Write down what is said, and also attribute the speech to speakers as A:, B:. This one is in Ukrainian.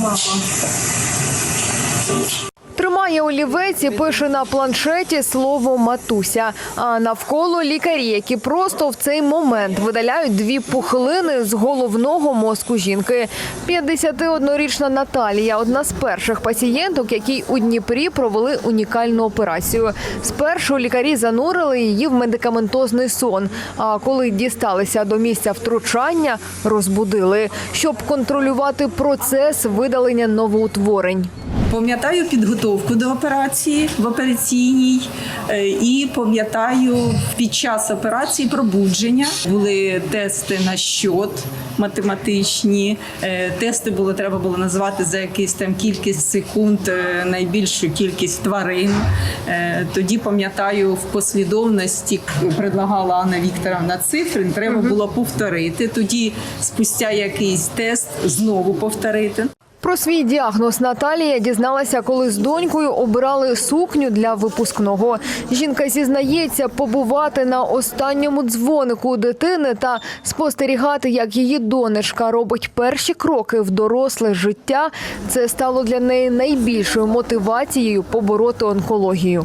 A: Мама. Тримає олівець і пише на планшеті слово матуся. А навколо лікарі, які просто в цей момент видаляють дві пухлини з головного мозку жінки. 51-річна Наталія одна з перших пацієнток, якій у Дніпрі провели унікальну операцію. Спершу лікарі занурили її в медикаментозний сон. А коли дісталися до місця втручання, розбудили, щоб контролювати процес видалення новоутворень.
B: Пам'ятаю підготовку до операції в операційній е, і пам'ятаю під час операції пробудження. Були тести на щот математичні. Е, Тести було треба було назвати за якийсь там кількість секунд е, найбільшу кількість тварин. Тоді пам'ятаю в послідовності предлагала Анна Вікторовна цифри. Треба було повторити. Тоді спустя якийсь тест знову повторити.
A: Про свій діагноз Наталія дізналася, коли з донькою обирали сукню для випускного. Жінка зізнається побувати на останньому дзвонику дитини та спостерігати, як її донечка робить перші кроки в доросле життя. Це стало для неї найбільшою мотивацією побороти онкологію.